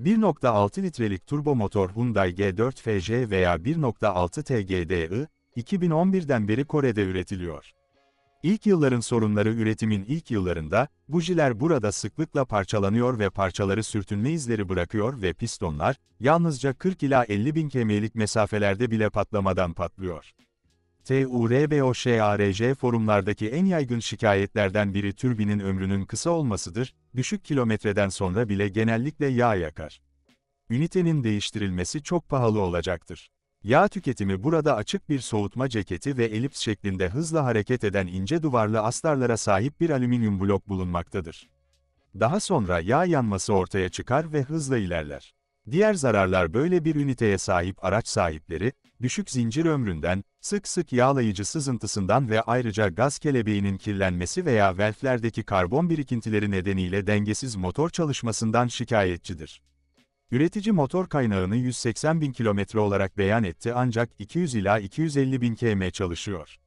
1.6 litrelik turbo motor Hyundai G4 FJ veya 1.6 TGDI, 2011'den beri Kore'de üretiliyor. İlk yılların sorunları üretimin ilk yıllarında, bujiler burada sıklıkla parçalanıyor ve parçaları sürtünme izleri bırakıyor ve pistonlar, yalnızca 40 ila 50 bin km'lik mesafelerde bile patlamadan patlıyor. TURBOŞARJ forumlardaki en yaygın şikayetlerden biri türbinin ömrünün kısa olmasıdır, düşük kilometreden sonra bile genellikle yağ yakar. Ünitenin değiştirilmesi çok pahalı olacaktır. Yağ tüketimi burada açık bir soğutma ceketi ve elips şeklinde hızla hareket eden ince duvarlı astarlara sahip bir alüminyum blok bulunmaktadır. Daha sonra yağ yanması ortaya çıkar ve hızla ilerler. Diğer zararlar böyle bir üniteye sahip araç sahipleri, düşük zincir ömründen, sık sık yağlayıcı sızıntısından ve ayrıca gaz kelebeğinin kirlenmesi veya velflerdeki karbon birikintileri nedeniyle dengesiz motor çalışmasından şikayetçidir. Üretici motor kaynağını 180 bin kilometre olarak beyan etti ancak 200 ila 250 bin km çalışıyor.